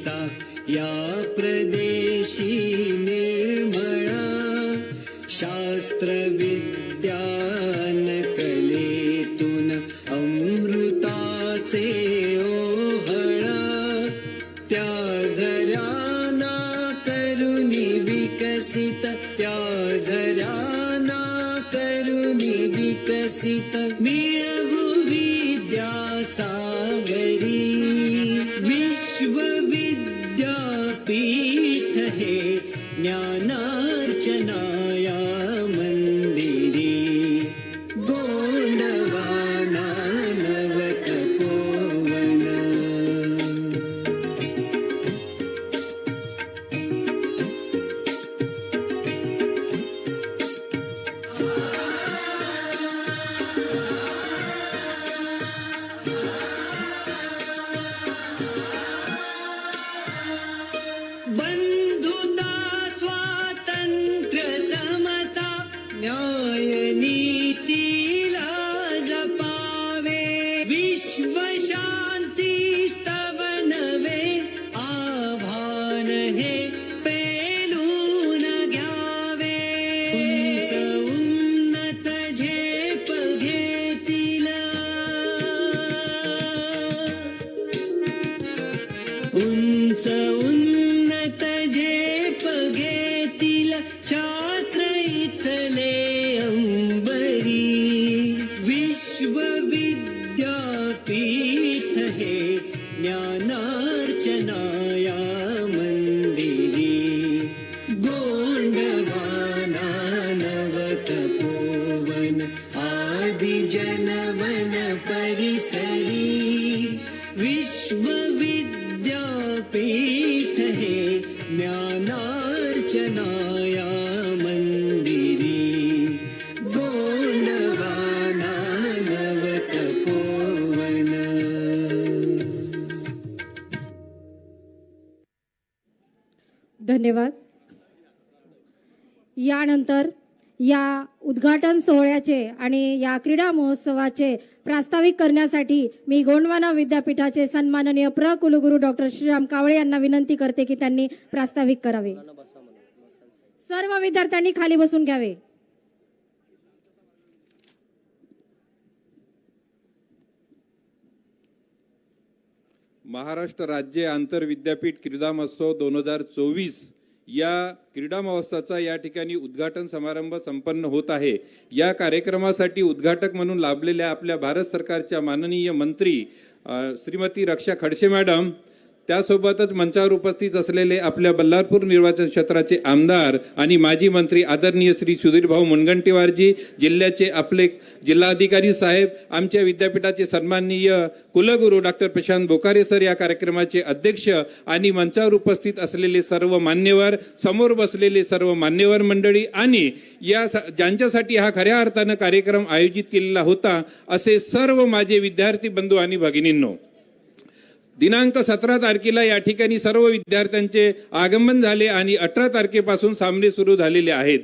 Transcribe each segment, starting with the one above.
संस्कृतीचा या प्रदेशी निर्मळा शास्त्र ज्ञानार्चनाया या उद्घाटन सोहळ्याचे आणि या क्रीडा महोत्सवाचे प्रास्ताविक करण्यासाठी मी गोंडवाना विद्यापीठाचे सन्माननीय प्र कुलगुरू डॉक्टर श्रीराम कावळे यांना विनंती करते की त्यांनी प्रास्ताविक करावे. सर्व विद्यार्थ्यांनी खाली बसून घ्यावे. महाराष्ट्र राज्य आंतर विद्यापीठ क्रीडा महोत्सव दोन हजार चोवीस या क्रीडा महोत्सवाचा या ठिकाणी उद्घाटन समारंभ संपन्न होत आहे. या कार्यक्रमासाठी उद्घाटक म्हणून लाभलेल्या आपल्या भारत सरकारच्या माननीय मंत्री श्रीमती रक्षा खडसे मॅडम त्यासोबतच मंचावर उपस्थित असलेले आपल्या बल्लारपूर निर्वाचन क्षेत्राचे आमदार आणि माजी मंत्री आदरणीय श्री सुधीरभाऊ मुनगंटीवारजी जिल्ह्याचे आपले जिल्हाधिकारी साहेब आमच्या विद्यापीठाचे सन्माननीय कुलगुरू डॉक्टर प्रशांत बोकारे सर या कार्यक्रमाचे अध्यक्ष आणि मंचावर उपस्थित असलेले सर्व मान्यवर समोर बसलेले सर्व मान्यवर मंडळी आणि या ज्यांच्यासाठी हा खऱ्या अर्थानं कार्यक्रम आयोजित केलेला होता असे सर्व माझे विद्यार्थी बंधू आणि भगिनींनो दिनांक सतरा तारखेला या ठिकाणी सर्व विद्यार्थ्यांचे आगमन झाले आणि अठरा तारखेपासून सामने सुरू झालेले आहेत.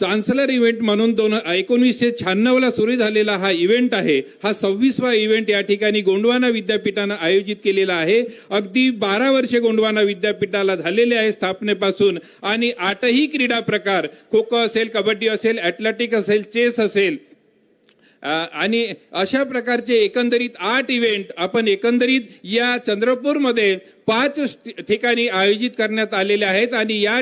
चान्सलर इव्हेंट म्हणून दोन एकोणीसशे शहाण्णवला सुरू झालेला हा इव्हेंट आहे. हा सव्वीसवा इव्हेंट या ठिकाणी गोंडवाना विद्यापीठानं आयोजित केलेला आहे. अगदी बारा वर्षे गोंडवाना विद्यापीठाला झालेले आहे स्थापनेपासून. आणि आठही क्रीडा प्रकार खो खो असेल कबड्डी असेल ॲथलेटिक असेल चेस असेल आणि अशा प्रकारचे एकंदरीत आठ इव्हेंट आपण एकंदरीत या चंद्रपूरमध्ये पाच ठिकाणी आयोजित करण्यात आलेले आहेत आणि या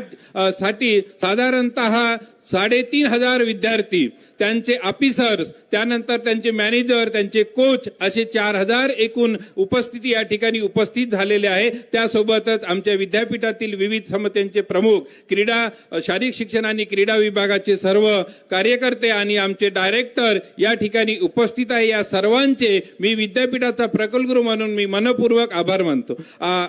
साठी साधारणतः साडेतीन हजार विद्यार्थी त्यांचे ऑफिसर्स त्यानंतर त्यांचे मॅनेजर त्यांचे कोच असे चार हजार एकूण उपस्थिती या ठिकाणी उपस्थित झालेले आहे. त्यासोबतच आमच्या विद्यापीठातील विविध समित्यांचे प्रमुख क्रीडा शारीरिक शिक्षण आणि क्रीडा विभागाचे सर्व कार्यकर्ते आणि आमचे डायरेक्टर या ठिकाणी उपस्थित आहे. या सर्वांचे मी विद्यापीठाचा प्रकल्पगुरू म्हणून मी मनपूर्वक आभार मानतो.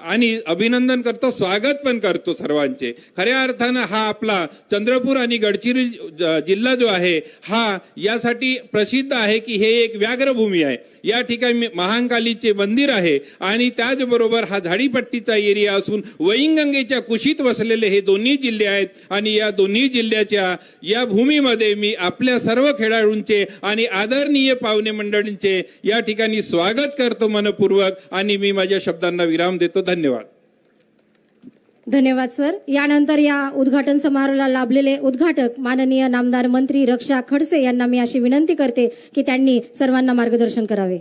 आणि अभिनंदन करतो स्वागत पण करतो सर्वांचे. खऱ्या अर्थानं हा आपला चंद्रपूर आणि गडचिरोली जिल्हा जो आहे हा यासाठी प्रसिद्ध आहे की हे एक व्याघ्रभूमी आहे. या ठिकाणी महांकालीचे मंदिर आहे आणि त्याचबरोबर हा झाडीपट्टीचा एरिया असून वैनगंगेच्या कुशीत वसलेले हे दोन्ही जिल्हे आहेत आणि या दोन्ही जिल्ह्याच्या या भूमीमध्ये मी आपल्या सर्व खेळाडूंचे आणि आदरणीय पाहुणे मंडळींचे या ठिकाणी स्वागत करतो मनपूर्वक आणि मी माझ्या शब्दांना विराम देतो. धन्यवाद. धन्यवाद सर. यानंतर या उद्घाटन समारोहाला लाभलेले उद्घाटक माननीय नामदार मंत्री रक्षा खडसे यांना मी अशी विनंती करते की त्यांनी सर्वांना मार्गदर्शन करावे.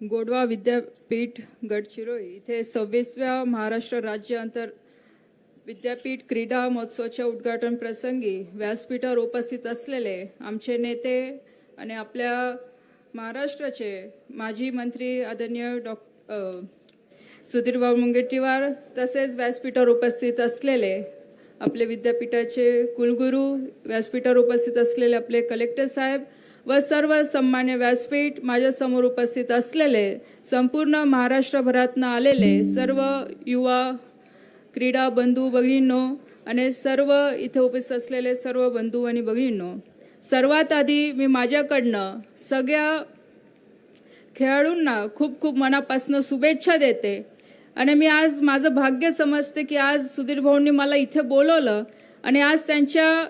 गोडवा विद्यापीठ गडचिरोली इथे सव्वीसव्या महाराष्ट्र राज्य आंतर विद्यापीठ क्रीडा महोत्सवाच्या उद्घाटन प्रसंगी व्यासपीठावर उपस्थित असलेले आमचे नेते आणि आपल्या महाराष्ट्राचे माजी मंत्री आदरणीय डॉ सुधीरभाऊ मुनगंटीवार तसेच व्यासपीठावर उपस्थित असलेले आपले विद्यापीठाचे कुलगुरू व्यासपीठावर उपस्थित असलेले आपले कलेक्टर साहेब व सर्व सन्मान्य व्यासपीठ माझ्यासमोर उपस्थित असलेले संपूर्ण महाराष्ट्रभरातनं आलेले सर्व युवा क्रीडा बंधू भगिनींनो आणि सर्व इथे उपस्थित असलेले सर्व बंधू आणि भगिनींनो सर्वात आधी मी माझ्याकडनं सगळ्या खेळाडूंना खूप खूप मनापासून शुभेच्छा देते. आणि मी आज माझं भाग्य समजते की आज सुधीर भाऊंनी मला इथे बोलवलं आणि आज त्यांच्या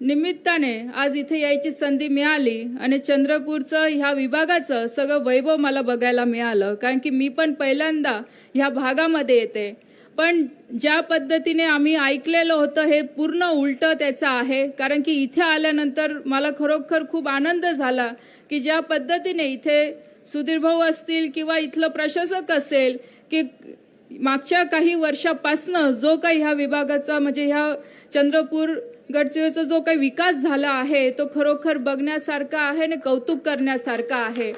निमित्ताने आज इथे यायची संधी मिळाली आणि चंद्रपूरचं ह्या विभागाचं सगळं वैभव मला बघायला मिळालं. कारण की मी पण पहिल्यांदा ह्या भागामध्ये येते. पण ज्या पद्धतीने आम्ही ऐकलेलं होतं हे पूर्ण उलटं त्याचं आहे. कारण की इथे आल्यानंतर मला खरोखर खूप आनंद झाला की ज्या पद्धतीने इथे सुधीर भाऊ असतील किंवा इथलं प्रशासक असेल की मागच्या काही वर्षापासनं जो काही ह्या विभागाचा म्हणजे ह्या चंद्रपूर गडचिरोलीचा जो काही विकास झाला आहे तो खरोखर बघण्यासारखा आहे आणि कौतुक करण्यासारखा आहे.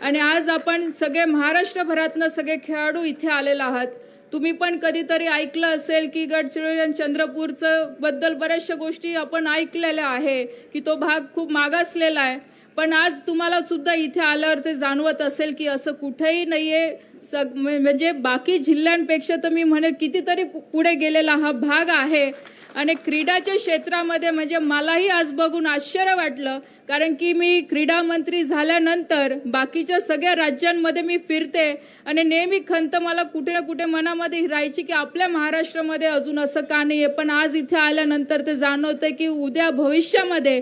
आणि आज आपण सगळे महाराष्ट्रभरातनं सगळे खेळाडू इथे आलेले आहात. तुम्ही पण कधीतरी ऐकलं असेल की गडचिरोली आणि चंद्रपूरचं बद्दल बऱ्याचशा गोष्टी आपण ऐकलेल्या आहे की तो भाग खूप मागासलेला आहे. पण आज तुम्हाला सुद्धा इथे आल्यावर ते जाणवत असेल की असं कुठेही नाही आहे सग म्हणजे बाकी जिल्ह्यांपेक्षा तर मी म्हणे कितीतरी पुढे गेलेला हा भाग आहे. आणि क्रीडाच्या क्षेत्रामध्ये म्हणजे मलाही आज बघून आश्चर्य वाटलं कारण की मी क्रीडा मंत्री झाल्यानंतर बाकीच्या सगळ्या राज्यांमध्ये मी फिरते आणि नेहमी खंत मला कुठे ना कुठे मनामध्ये राहायची की आपल्या महाराष्ट्रामध्ये अजून असं का नाही आहे पण आज इथे आल्यानंतर ते जाणवतं की उद्या भविष्यामध्ये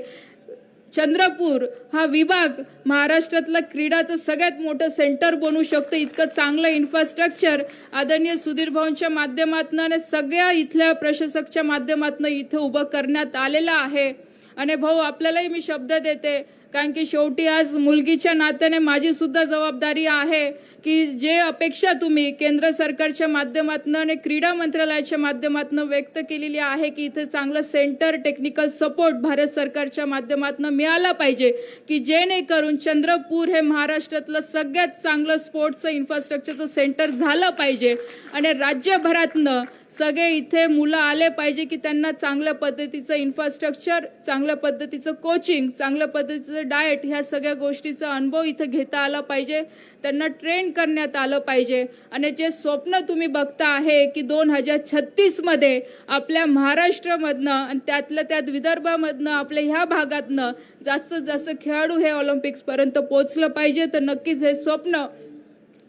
चंद्रपूर हा विभाग महाराष्ट्रातलं क्रीडाचं सगळ्यात मोठं सेंटर बनू शकतं. इतकं चांगलं इन्फ्रास्ट्रक्चर आदरणीय सुधीर भाऊंच्या माध्यमातून आणि सगळ्या इथल्या प्रशासकच्या माध्यमातून इथं उभं करण्यात आलेलं आहे. आणि भाऊ आपल्यालाही मी शब्द देते कारण की शेवटी आज मुलगीच्या नात्याने माझी सुद्धा जबाबदारी आहे की जे अपेक्षा तुम्ही केंद्र सरकारच्या माध्यमातून आणि क्रीडा मंत्रालयाच्या माध्यमातून व्यक्त केलेली आहे की इथे चांगलं सेंटर टेक्निकल सपोर्ट भारत सरकारच्या माध्यमातून मिळाला पाहिजे की जेणेकरून चंद्रपूर हे महाराष्ट्रातलं सगळ्यात चांगलं स्पोर्ट्सचं इन्फ्रास्ट्रक्चरचं सेंटर झालं पाहिजे. आणि राज्यभरातनं सगळे इथे मुलं आले पाहिजे की त्यांना चांगल्या पद्धतीचं इन्फ्रास्ट्रक्चर चांगल्या पद्धतीचं कोचिंग चांगल्या पद्धतीचं डाएट ह्या सगळ्या गोष्टीचा अनुभव इथं घेता आला पाहिजे. त्यांना ट्रेन करण्यात आलं पाहिजे. आणि जे स्वप्न तुम्ही बघता आहे की दोन हजार छत्तीसमध्ये आपल्या महाराष्ट्रामधनं आणि त्यातलं त्यात विदर्भामधनं आपल्या ह्या भागातनं जास्तीत जास्त खेळाडू हे ऑलिम्पिक्सपर्यंत पोचलं पाहिजे. तर नक्कीच हे स्वप्न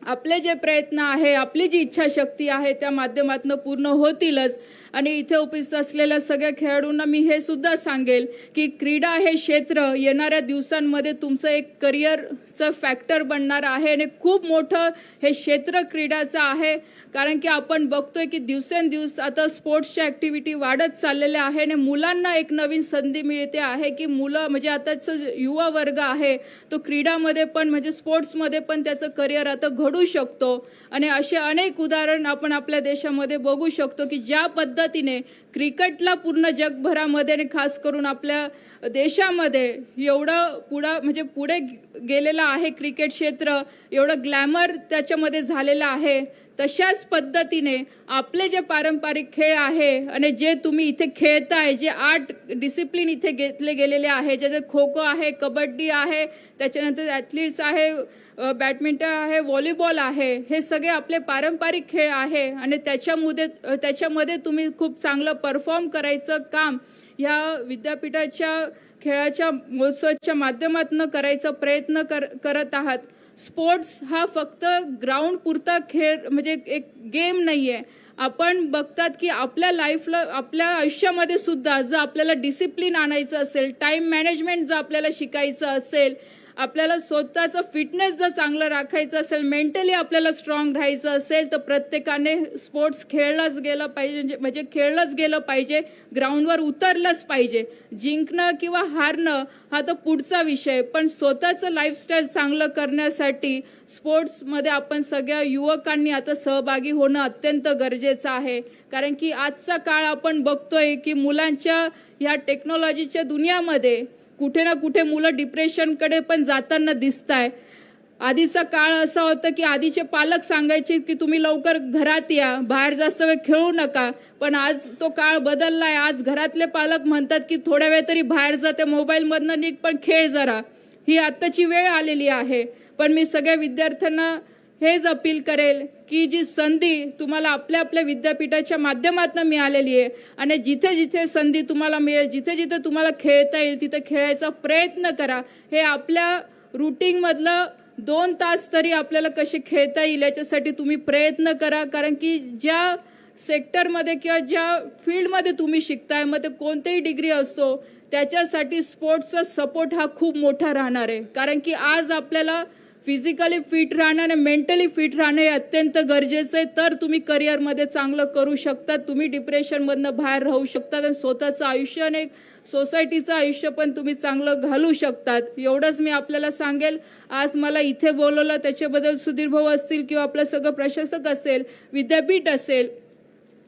आपले जे प्रयत्न आहे आपली जी इच्छाशक्ती आहे त्या माध्यमातून पूर्ण होतीलच. आणि इथे उपस्थित असलेल्या सगळ्या खेळाडूंना मी हे सुद्धा सांगेल की क्रीडा हे क्षेत्र येणाऱ्या दिवसांमध्ये तुमचं एक करिअरचं फॅक्टर बनणार आहे आणि खूप मोठं हे क्षेत्र क्रीडाचं आहे. कारण की आपण बघतोय की दिवसेंदिवस आता स्पोर्ट्सच्या ॲक्टिव्हिटी वाढत चाललेल्या आहे आणि मुलांना एक नवीन संधी मिळते आहे की मुलं म्हणजे आताचं युवा वर्ग आहे तो क्रीडामध्ये पण म्हणजे स्पोर्ट्समध्ये पण त्याचं करिअर आता घडू शकतो. आणि असे अनेक उदाहरण आपण आपल्या देशामध्ये बघू शकतो की ज्या पद्धतीने क्रिकेटला पूर्ण जगभरामध्ये आणि खास करून आपल्या देशामध्ये एवढं पुढं म्हणजे पुढे गेलेलं आहे क्रिकेट क्षेत्र एवढं ग्लॅमर त्याच्यामध्ये झालेलं आहे तशाच पद्धतीने आपले जे पारंपरिक खेळ आहे आणि जे तुम्ही इथे खेळताय जे आठ डिसिप्लिन इथे घेतले गेलेले आहे ज्याच्यात खो खो आहे कबड्डी आहे त्याच्यानंतर ॲथलीट्स आहे बॅडमिंटन आहे व्हॉलीबॉल आहे हे सगळे आपले पारंपरिक खेळ आहे आणि त्याच्यामध्ये त्याच्यामध्ये तुम्ही खूप चांगलं परफॉर्म करायचं काम ह्या विद्यापीठाच्या खेळाच्या महोत्सवाच्या माध्यमातून करायचा प्रयत्न कर करत आहात. स्पोर्ट्स हा फक्त ग्राउंड पुरता खेळ म्हणजे एक गेम नाही आहे आपण बघतात की आपल्या लाईफला आपल्या आयुष्यामध्ये सुद्धा जर आपल्याला डिसिप्लिन आणायचं असेल टाईम मॅनेजमेंट जर आपल्याला शिकायचं असेल आपल्याला स्वतःचं फिटनेस जर चांगलं राखायचं असेल मेंटली आपल्याला स्ट्रॉंग राहायचं असेल तर प्रत्येकाने स्पोर्ट्स खेळलंच गेलं पाहिजे म्हणजे- म्हणजे खेळलंच गेलं पाहिजे ग्राउंडवर उतरलंच पाहिजे. जिंकणं किंवा हारणं हा तर पुढचा विषय. पण स्वतःचं लाईफस्टाईल चांगलं करण्यासाठी स्पोर्ट्समध्ये आपण सगळ्या युवकांनी आता सहभागी होणं अत्यंत गरजेचं आहे. कारण की आजचा काळ आपण बघतोय की मुलांच्या ह्या टेक्नॉलॉजीच्या दुनियामध्ये कुठे ना कुठे मुलं डिप्रेशनकडे पण जाताना दिसत आहे आधीचा काळ असा होता की आधीचे पालक सांगायचे की तुम्ही लवकर घरात या बाहेर जास्त वेळ खेळू नका. पण आज तो काळ बदलला आहे आज घरातले पालक म्हणतात की थोड्या वेळ तरी बाहेर जाते मोबाईलमधनं नीट पण खेळ जरा. ही आत्ताची वेळ आलेली आहे. पण मी सगळ्या विद्यार्थ्यांना हेच अपील करेल की जी संधी तुम्हाला आपल्या आपल्या विद्यापीठाच्या माध्यमातून मिळालेली आहे. आणि जिथे जिथे संधी तुम्हाला मिळेल जिथे जिथे तुम्हाला खेळता येईल तिथे खेळायचा प्रयत्न करा. हे आपल्या रुटीनमधलं दोन तास तरी आपल्याला कसे खेळता येईल याच्यासाठी तुम्ही प्रयत्न करा. कारण की ज्या सेक्टरमध्ये किंवा ज्या फील्डमध्ये तुम्ही शिकताय मग ते कोणतेही डिग्री असतो त्याच्यासाठी स्पोर्ट्सचा सपोर्ट हा खूप मोठा राहणार आहे. कारण की आज आपल्याला फिजिकली फिट राहणं आणि मेंटली फिट राहणं हे अत्यंत गरजेचं आहे. तर तुम्ही करिअरमध्ये चांगलं करू शकता तुम्ही डिप्रेशनमधनं बाहेर राहू शकतात आणि स्वतःचं आयुष्य आणि सोसायटीचं आयुष्य पण तुम्ही चांगलं घालू शकतात. एवढंच मी आपल्याला सांगेल. आज मला इथे बोलवलं. त्याच्याबद्दल सुधीर भाऊ असतील किंवा आपलं सगळं प्रशासक असेल विद्यापीठ असेल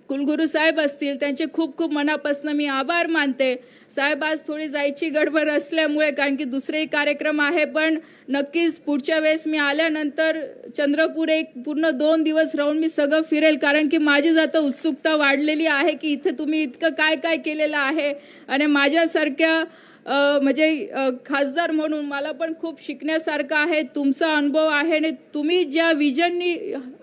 कुलगुरू साहेब असतील त्यांचे खूप खूप मनापासून मी आभार मानते. साहेब आज थोडी जायची गडबड असल्यामुळे कारण की दुसरेही कार्यक्रम आहे पण नक्कीच पुढच्या वेळेस मी आल्यानंतर चंद्रपूर एक पूर्ण दोन दिवस राहून मी सगळं फिरेल कारण की माझी जाता उत्सुकता वाढलेली आहे की इथे तुम्ही इतकं काय काय केलेलं आहे. आणि माझ्यासारख्या म्हणजे खासदार म्हणून मला पण खूप शिकण्यासारखं आहे तुमचा अनुभव आहे आणि तुम्ही ज्या विजननी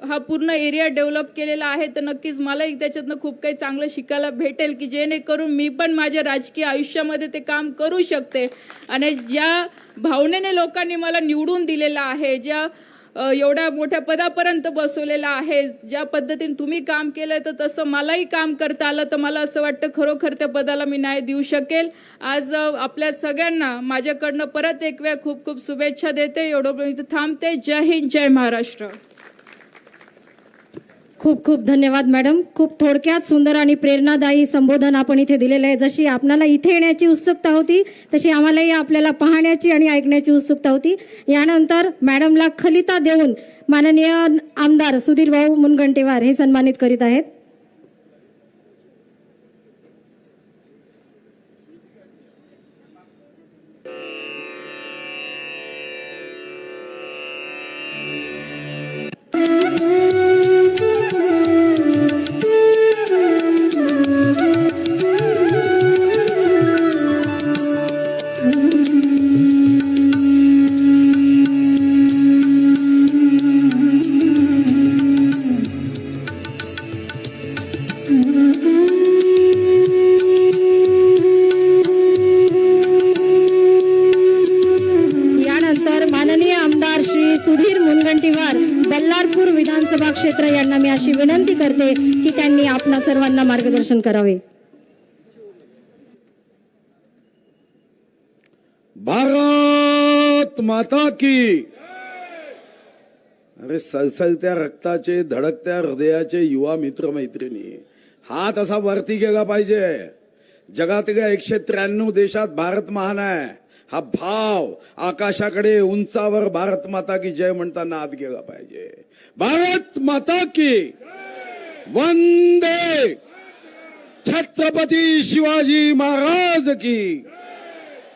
हा पूर्ण एरिया डेव्हलप केलेला आहे तर नक्कीच मलाही त्याच्यातनं खूप काही चांगलं शिकायला भेटेल की जेणेकरून मी पण माझ्या राजकीय आयुष्यामध्ये ते काम करू शकते. आणि ज्या भावनेने लोकांनी मला निवडून दिलेलं आहे ज्या एवढ्या मोठ्या पदापर्यंत बसवलेला आहे ज्या पद्धतीने तुम्ही काम केलं तर तसं मलाही काम करता आलं तर मला असं वाटतं खरोखर त्या पदाला मी न्याय देऊ शकेल. आज आपल्या सगळ्यांना माझ्याकडनं परत एक वेळ खूप खूप शुभेच्छा देते. एवढं इथं थांबते. जय हिंद जय महाराष्ट्र. खूप खूप धन्यवाद मॅडम. खूप थोडक्यात सुंदर आणि प्रेरणादायी संबोधन आपण इथे दिलेलं आहे. जशी आपणाला इथे येण्याची उत्सुकता होती तशी आम्हालाही आपल्याला पाहण्याची आणि ऐकण्याची उत्सुकता होती. यानंतर मॅडमला खलिता देऊन माननीय आमदार सुधीर भाऊ मुनगंटीवार हे सन्मानित करीत आहेत. करावे. भारत माता की. अरे सळसळत्या रक्ताचे धडकत्या हृदयाचे युवा मित्र मैत्रिणी हात असा वरती गेला पाहिजे. जगातल्या एकशे त्र्याण्णव देशात भारत महान आहे. हा भाव आकाशाकडे उंचावर भारत माता की जय म्हणताना आत गेला पाहिजे. भारत माता की. वंदे छत्रपती शिवाजी महाराज की.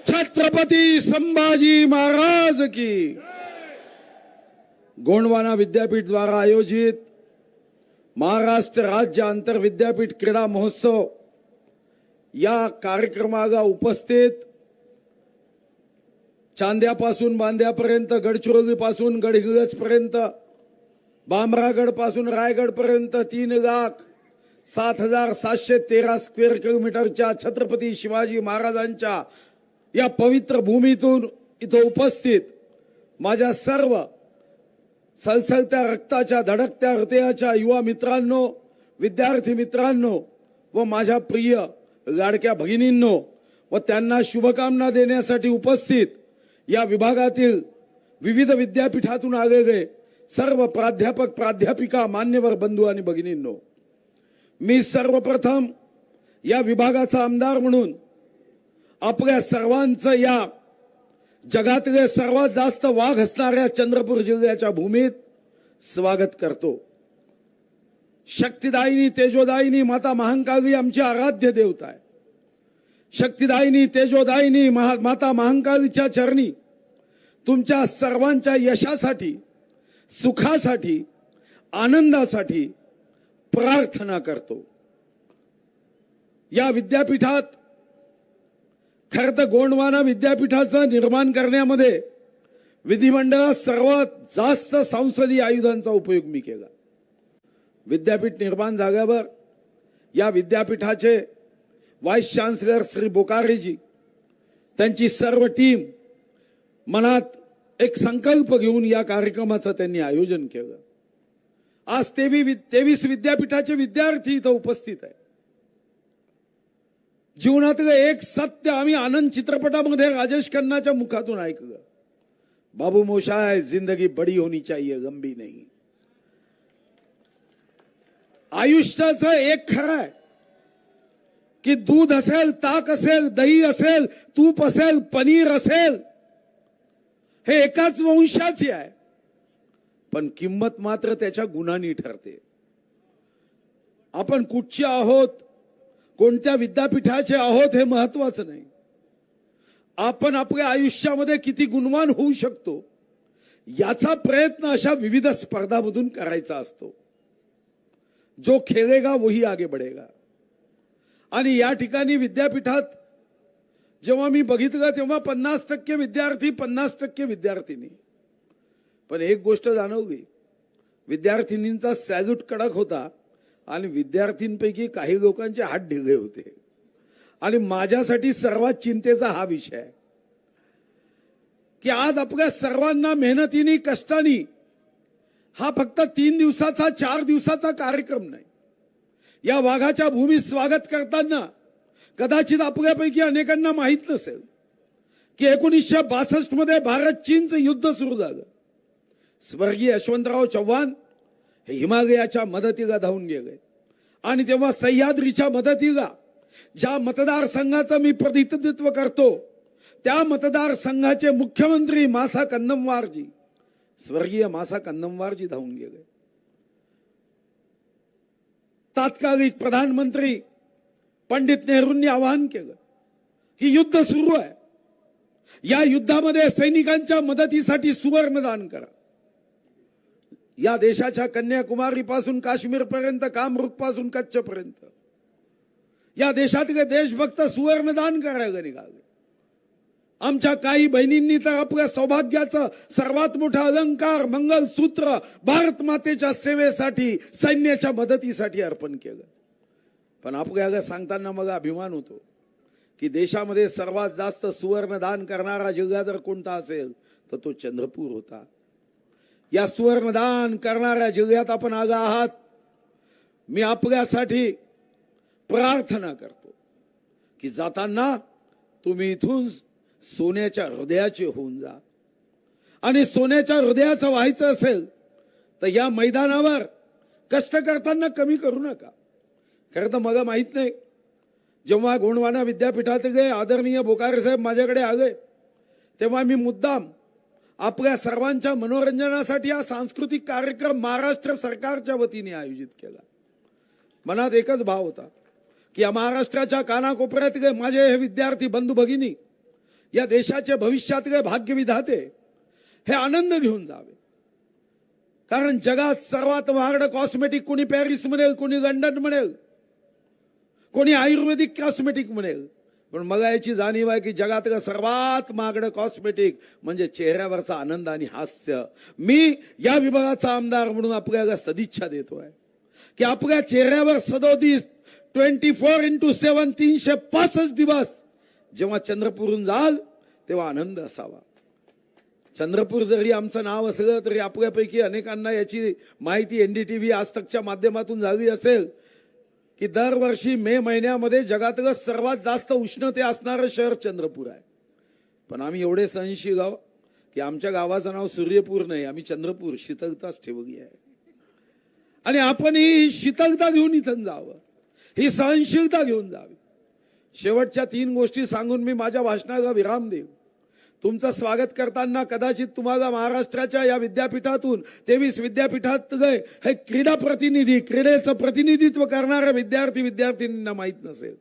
छत्रपती संभाजी महाराज की. गोंडवाना विद्यापीठ द्वारा आयोजित महाराष्ट्र राज्य आंतर विद्यापीठ क्रीडा महोत्सव या कार्यक्रमाला उपस्थित चांद्यापासून बांद्यापर्यंत गडचिरोलीपासून गडहिंग्लज भामरागडपासून रायगडपर्यंत तीन लाख सात हजार सातशे तेरा स्क्वेअर किलोमीटरच्या छत्रपती शिवाजी महाराजांच्या या पवित्र भूमीतून इथं उपस्थित माझ्या सर्व सळसळत्या रक्ताच्या धडकत्या हृदयाच्या युवा मित्रांनो विद्यार्थी मित्रांनो व माझ्या प्रिय लाडक्या भगिनींनो व त्यांना शुभकामना देण्यासाठी उपस्थित या विभागातील विविध विद्यापीठातून आलेले सर्व प्राध्यापक प्राध्यापिका मान्यवर बंधू आणि भगिनींनो. मी सर्वप्रथम या विभागाचा आमदार म्हणून आपल्या सर्वांचं या जगातले सर्वात जास्त वाघ असणाऱ्या चंद्रपूर जिल्ह्याच्या भूमीत स्वागत करतो. शक्तिदायिनी तेजोदायिनी माता महांकाळी आमची आराध्य देवता आहे. शक्तिदायिनी तेजोदायिनी महा माता महांकाळीच्या चरणी तुमच्या सर्वांच्या यशासाठी सुखासाठी आनंदासाठी प्रार्थना करतो. या विद्यापीठात खरं तर गोंडवाना विद्यापीठाचं निर्माण करण्यामध्ये विधिमंडळात सर्वात जास्त संसदीय आयुधांचा उपयोग मी केला. विद्यापीठ निर्माण झाल्यावर या विद्यापीठाचे व्हाईस चान्सलर श्री बोकारेजी त्यांची सर्व टीम मनात एक संकल्प घेऊन या कार्यक्रमाचं त्यांनी आयोजन केलं. आज तेवी तेवीस विद्यापीठाचे विद्यार्थी इथं उपस्थित आहे. जीवनातलं एक सत्य आम्ही आनंद चित्रपटामध्ये राजेश खन्नाच्या मुखातून ऐकलं. बाबू मोशाय जिंदगी बडी होनी चाहिए गंभी नाही. आयुष्याचं एक खरं आहे. की दूध असेल ताक असेल दही असेल तूप असेल पनीर असेल हे एकाच वंशाचे आहे. पण किंमत मात्र त्याच्या गुणांनी ठरते. आपण कुठचे आहोत? कोणत्या विद्यापीठाचे आहोत हे महत्वाचं नाही. आपण आपल्या आयुष्यामध्ये किती गुणवान होऊ शकतो? याचा प्रयत्न अशा विविध स्पर्धामधून करायचा असतो. जो खेळेगा वही आगे बढेगा. आणि या ठिकाणी विद्यापीठात जेव्हा मी बघितलं तेव्हा पन्नास टक्के विद्यार्थी पन्नास टक्के विद्यार्थिनी. पण एक गोष्ट जाणवली. विद्यार्थिनींचा सॅल्यूट कडक होता आणि विद्यार्थींपैकी काही लोकांचे हात ढिगे होते. आणि माझ्यासाठी सर्वात चिंतेचा हा विषय आहे. की आज आपल्या सर्वांना मेहनतीने कष्टानी हा फक्त तीन दिवसाचा चार दिवसाचा कार्यक्रम नाही. या वाघाच्या भूमीत स्वागत करताना कदाचित आपल्यापैकी अनेकांना माहीत नसेल की एकोणीसशे बासष्टमध्ये भारत चीनचं युद्ध सुरू झालं. स्वर्गीय यशवंतराव चव्हाण हे हिमालयाच्या मदतीला धावून गेले. आणि तेव्हा सह्याद्रीच्या मदतीला ज्या मतदारसंघाचं मी प्रतिनिधित्व करतो त्या मतदारसंघाचे मुख्यमंत्री मासा कन्नमवारजी स्वर्गीय मासा कन्नमवारजी धावून गेले. तात्कालिक प्रधानमंत्री पंडित नेहरूंनी आवाहन केलं की युद्ध सुरू आहे. या युद्धामध्ये सैनिकांच्या मदतीसाठी सुवर्णदान करा. या देशाच्या कन्याकुमारीपासून काश्मीरपर्यंत कामरूपपासून कच्छपर्यंत. कामरूपपासून कच्छ या देशातले देशभक्त सुवर्णदान करायला निघाले. आमच्या काही बहिणींनी तर आपल्या सौभाग्याचं सर्वात मोठा अलंकार मंगलसूत्र भारत मातेच्या सेवेसाठी सैन्याच्या मदतीसाठी अर्पण केलं. पण आपल्याला सांगताना मला अभिमान होतो की देशामध्ये सर्वात जास्त सुवर्णदान करणारा जिल्हा जर कोणता असेल तर तो चंद्रपूर होता. या सुवर्णदान करणाऱ्या जिल्ह्यात आपण आज आहात. मी आपल्यासाठी प्रार्थना करतो की जाताना तुम्ही इथून सोन्याच्या हृदयाचे होऊन जा. आणि सोन्याच्या हृदयाचं व्हायचं असेल तर या मैदानावर कष्ट करताना कमी करू नका. खरं तर मला माहीत नाही. जेव्हा गोंडवाना विद्यापीठात गे आदरणीय बोकारे साहेब माझ्याकडे आले तेव्हा मी मुद्दाम आपल्या सर्वांच्या मनोरंजनासाठी हा सांस्कृतिक कार्यक्रम महाराष्ट्र सरकारच्या वतीने आयोजित केला. मनात एकच भाव होता की या महाराष्ट्राच्या कानाकोपऱ्यातले माझे हे विद्यार्थी बंधू भगिनी या देशाचे भविष्यातले भाग्यविधाते हे आनंद घेऊन जावे. कारण जगात सर्वात महागडं कॉस्मेटिक कोणी पॅरिस म्हणेल कोणी लंडन म्हणेल कोणी आयुर्वेदिक कॉस्मेटिक म्हणेल पण मला याची जाणीव आहे की जगातलं सर्वात महागडं कॉस्मेटिक म्हणजे चेहऱ्यावरचा आनंद आणि हास्य. मी या विभागाचा आमदार म्हणून आपल्याला सदिच्छा देतोय. की आपल्या चेहऱ्यावर सदोदिस ट्वेंटी फोर इंटू सेवन तीनशे पासष्ट दिवस जेव्हा चंद्रपूरहून जाल तेव्हा आनंद असावा. चंद्रपूर जरी आमचं नाव असलं तरी आपल्यापैकी अनेकांना याची माहिती एनडीटीव्ही आजतकच्या माध्यमातून झाली असेल. की दरवर्षी मे महिन्यामध्ये जगातलं सर्वात जास्त उष्णते असणारं शहर चंद्रपूर आहे. पण आम्ही एवढे सहनशील गाव की आमच्या गावाचं नाव सूर्यपूर नाही आम्ही चंद्रपूर शीतलताच ठेवली आहे. आणि आपण ही शीतलता घेऊन इथं जावं ही सहनशीलता घेऊन जावी. शेवटच्या तीन गोष्टी सांगून मी माझ्या भाषणाला विराम देऊ. तुमचं स्वागत करताना कदाचित तुम्हाला महाराष्ट्राच्या या विद्यापीठातून तेवीस विद्यापीठात गए हे क्रीडा प्रतिनिधी क्रीडेचं प्रतिनिधित्व करणाऱ्या विद्यार्थी विद्यार्थिनींना माहीत नसेल.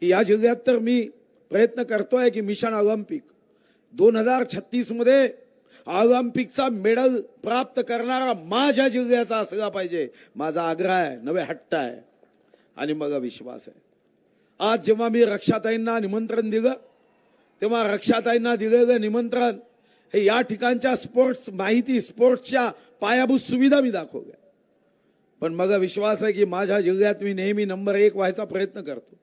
की या जिल्ह्यात तर मी प्रयत्न करतोय की मिशन ऑलिम्पिक दोन हजार छत्तीसमध्ये ऑलिम्पिकचा मेडल प्राप्त करणारा माझ्या जिल्ह्याचा असला पाहिजे. माझा आग्रह आहे नवे हट्ट आहे. आणि मला विश्वास आहे. आज जेव्हा मी रक्षाताईंना निमंत्रण दिलं तेव्हा रक्षाताईंना दिलेलं निमंत्रण हे या ठिकाणच्या स्पोर्ट्स माहिती स्पोर्ट्सच्या पायाभूत सुविधा मी दाखवल्या. पण मला विश्वास आहे की माझ्या जिल्ह्यात मी नेहमी नंबर एक व्हायचा प्रयत्न करतो.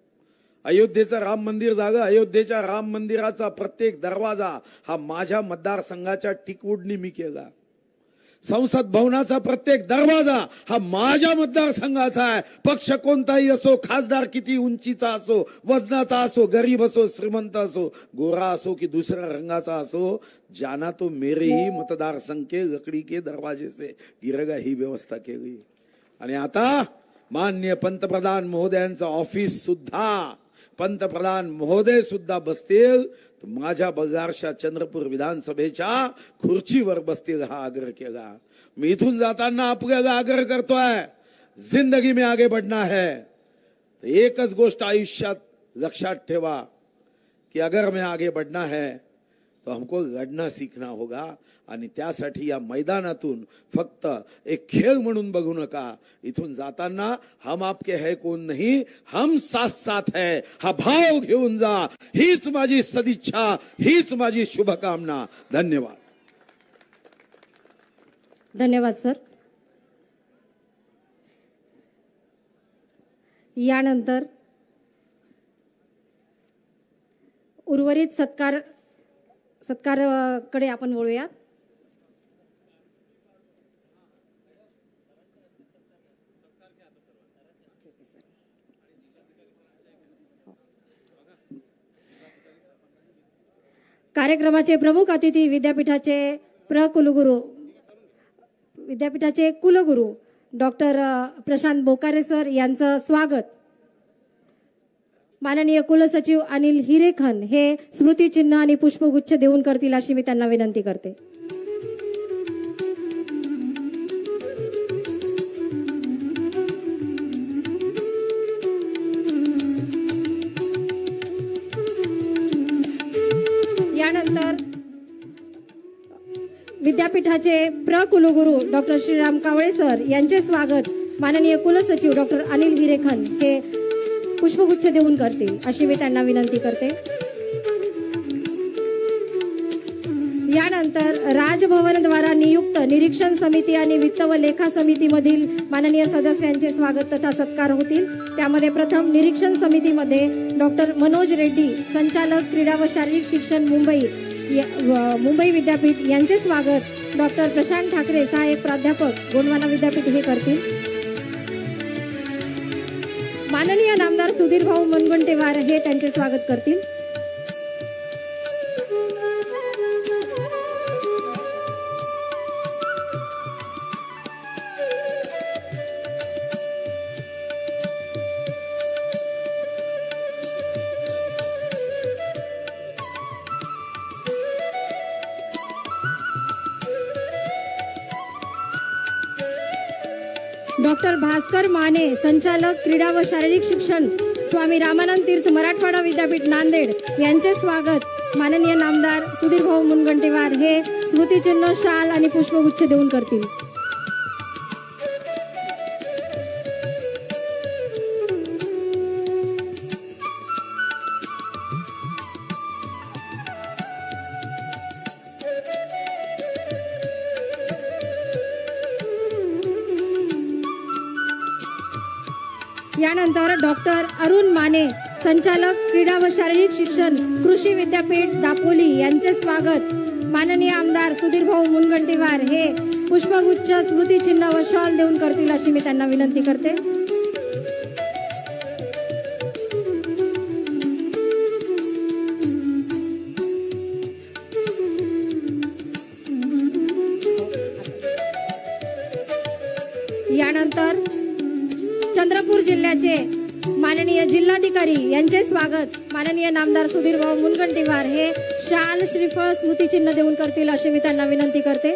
अयोध्येचं राम मंदिर झालं अयोध्येच्या राम मंदिराचा प्रत्येक दरवाजा हा माझ्या मतदारसंघाच्या टिकवूडनी मी केला. संसद भवनाचा प्रत्येक दरवाजा हा माझ्या मतदारसंघाचा आहे. पक्ष कोणताही असो खासदार किती उंचीचा असो वजनाचा असो गरीब असो श्रीमंत असो गोरा असो की दुसऱ्या रंगाचा असो जाना तो मेरे ही मतदारसंघ के लकडी के दरवाजे से गिरगा ही व्यवस्था केली. आणि आता मान्य पंतप्रधान महोदयांचं ऑफिस सुद्धा पंतप्रधान महोदय सुद्धा बसतील. माझ्या बगारशा चंद्रपूर विधानसभेच्या खुर्चीवर बसतील हा आग्रह केला. मी इथून जाताना आपल्याला आग्रह करतोय. जिंदगी में आगे बढ़ना है. तर एकच गोष्ट आयुष्यात लक्षात ठेवा की अगर मी आगे बढ़ना है तो हमको लढना सीखना होगा आणि त्यासाठी या मैदानातून फक्त एक खेळ म्हणून बघू नका. इथून जाताना हम आपके है कोण नाही हम साथ साथ है हा भाव घेऊन जा. हीच माझी सदिच्छा हीच माझी शुभकामना. धन्यवाद. धन्यवाद सर. यानंतर उर्वरित सत्कार सत्कारकडे आपण वळूयात. कार्यक्रमाचे प्रमुख अतिथी विद्यापीठाचे प्र कुलगुरू विद्यापीठाचे कुलगुरू डॉक्टर प्रशांत बोकारे सर यांचं स्वागत. माननीय कुलसचिव अनिल हिरेखन हे स्मृतिचिन्ह आणि पुष्पगुच्छ देऊन करतील अशी मी त्यांना विनंती करते. यानंतर विद्यापीठाचे प्र कुलगुरू डॉक्टर श्रीराम कावळे सर यांचे स्वागत माननीय कुलसचिव डॉक्टर अनिल हिरेखन हे पुष्पगुच्छ देऊन करतील अशी मी त्यांना विनंती करते. यानंतर राजभवनद्वारा नियुक्त निरीक्षण समिती आणि वित्त व लेखा समितीमधील माननीय सदस्यांचे स्वागत तथा सत्कार होतील. त्यामध्ये प्रथम निरीक्षण समितीमध्ये डॉक्टर मनोज रेड्डी संचालक क्रीडा व शारीरिक शिक्षण मुंबई या- मुंबई विद्यापीठ यांचे स्वागत. डॉक्टर प्रशांत ठाकरे सहाय्यक प्राध्यापक गोंडवाना विद्यापीठ हे करतील. माननीय नामदार सुधीर भाऊ मुनगंटीवार हे त्यांचे स्वागत करतील. डॉक्टर भास्कर माने संचालक क्रीडा व शारीरिक शिक्षण स्वामी रामानंद तीर्थ मराठवाडा विद्यापीठ नांदेड. यांचे स्वागत. माननीय नामदार सुधीर भाऊ मुनगंटीवार हे स्मृतिचिन्ह शाल आणि पुष्पगुच्छ देऊन करतील. शिक्षण कृषी विद्यापीठ दापोली यांचे स्वागत. माननीय आमदार सुधीर भाऊ मुनगंटीवार हे पुष्पगुच्छ स्मृतिचिन्ह व शॉल देऊन करतील अशी मी त्यांना विनंती करते. माननीय जिल्हाधिकारी यांचे स्वागत. माननीय नामदार सुधीर भाऊ मुनगंटीवार हे शाल श्रीफळ स्मृतिचिन्ह देऊन करतील अशी मी त्यांना विनंती करते.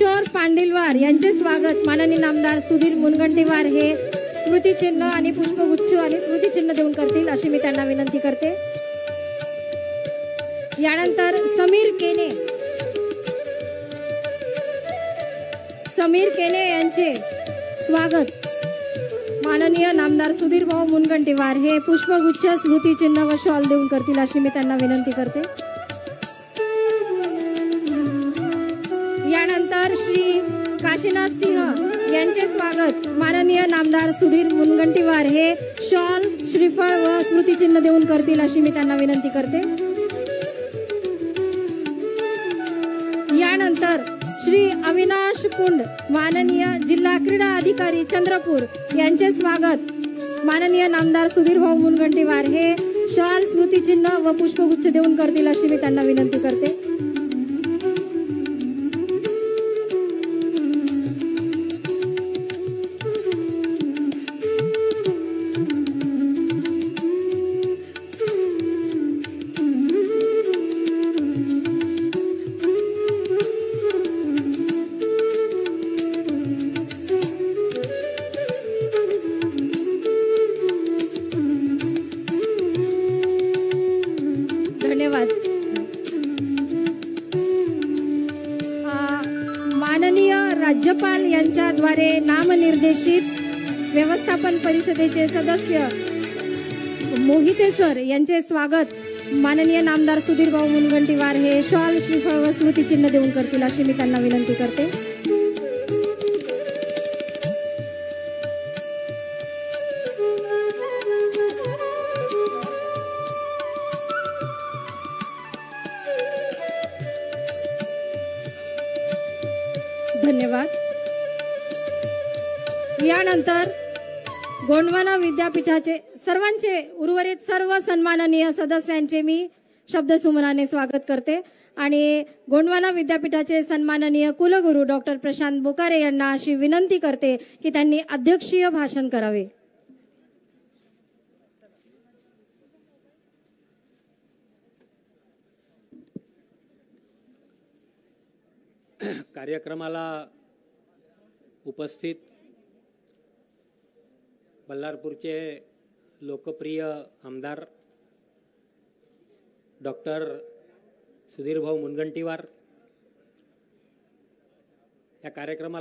किशोर पांडिलवार यांचे स्वागत. माननीय नामदार सुधीर मुनगंटीवार हे स्मृतिचिन्ह आणि पुष्पगुच्छ आणि स्मृतिचिन्ह देऊन करतील अशी मी त्यांना विनंती करते. यानंतर समीर केने. समीर केने यांचे स्वागत. माननीय नामदार सुधीर भाऊ मुनगंटीवार हे पुष्पगुच्छ स्मृतिचिन्ह व शॉल देऊन करतील अशी मी त्यांना विनंती करते. काशीनाथ सिंह यांचे स्वागत माननीय नामदार सुधीर मुनगंटीवार हे शॉल श्रीफळ व स्मृतिचिन्ह देऊन करतील अशी मी त्यांना विनंती करते. यानंतर श्री अविनाश पुंड माननीय जिल्हा क्रीडा अधिकारी चंद्रपूर यांचे स्वागत माननीय नामदार सुधीर भाऊ मुनगंटीवार हे शॉल स्मृतिचिन्ह व पुष्पगुच्छ देऊन करतील अशी मी त्यांना विनंती करते. संस्थेचे सदस्य मोहिते सर यांचे स्वागत. माननीय नामदार सुधीर भाऊ मुनगंटीवार हे शॉल श्रीफळ व स्मृतिचिन्ह देऊन करतील अशी मी त्यांना विनंती करते. धन्यवाद. यानंतर गोंडवाना विद्यापीठाचे सर्वांचे उर्वरित सर्व सन्माननीय सदस्यांचे मी शब्दसुमनाने स्वागत करते. आणि गोंडवाना विद्यापीठाचे सन्माननीय कुलगुरू डॉक्टर प्रशांत बोकारे यांना अशी विनंती करते की त्यांनी अध्यक्षीय भाषण करावे. कार्यक्रमाला उपस्थित बल्लारपूरचे लोकप्रिय आमदार डॉक्टर सुधीरभाऊ मुनगंटीवार. या कार्यक्रमाला